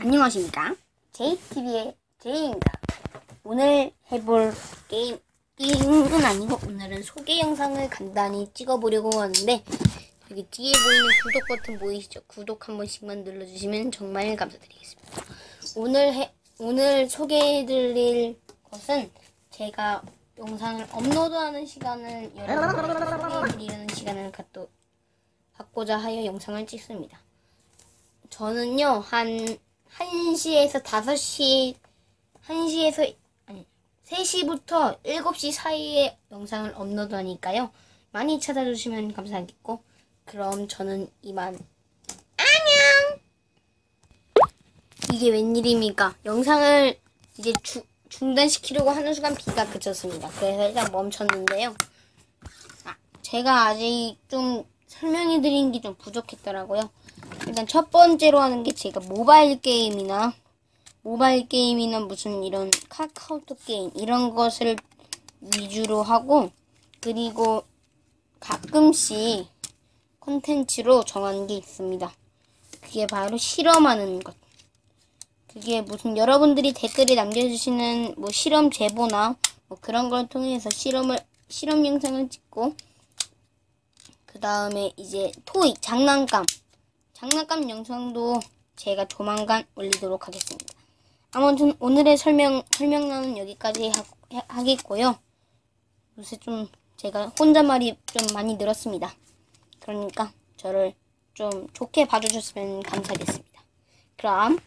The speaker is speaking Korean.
안녕하십니까? JTV의 제이입니다. 오늘 해볼 게임, 게임은 아니고 오늘은 소개 영상을 간단히 찍어보려고 하는데 여기 뒤에 보이는 구독 버튼 보이시죠? 구독 한 번씩만 눌러주시면 정말 감사드리겠습니다. 오늘 해, 오늘 소개해드릴 것은 제가 영상을 업로드하는 시간을 소개해드리는 시간을 갖고자 하여 영상을 찍습니다. 저는요, 한, 1시에서 5시, 1시에서, 아니, 3시부터 7시 사이에 영상을 업로드 하니까요. 많이 찾아주시면 감사하겠고, 그럼 저는 이만, 안녕! 이게 웬일입니까? 영상을 이제 주, 중단시키려고 하는 순간 비가 그쳤습니다. 그래서 일단 멈췄는데요. 아, 제가 아직 좀 설명해 드린 게 좀 부족했더라고요. 일단 첫 번째로 하는 게 제가 모바일 게임이나 모바일 게임이나 무슨 이런 카카오톡 게임 이런 것을 위주로 하고 그리고 가끔씩 콘텐츠로 정한 게 있습니다. 그게 바로 실험하는 것. 그게 무슨 여러분들이 댓글에 남겨주시는 뭐 실험 제보나 뭐 그런 걸 통해서 실험을 실험 영상을 찍고 그 다음에 이제 토익 장난감 장난감 영상도 제가 조만간 올리도록 하겠습니다. 아무튼 오늘의 설명 설명란은 여기까지 하, 하겠고요. 요새 좀 제가 혼잣말이 좀 많이 늘었습니다. 그러니까 저를 좀 좋게 봐주셨으면 감사하겠습니다. 그럼.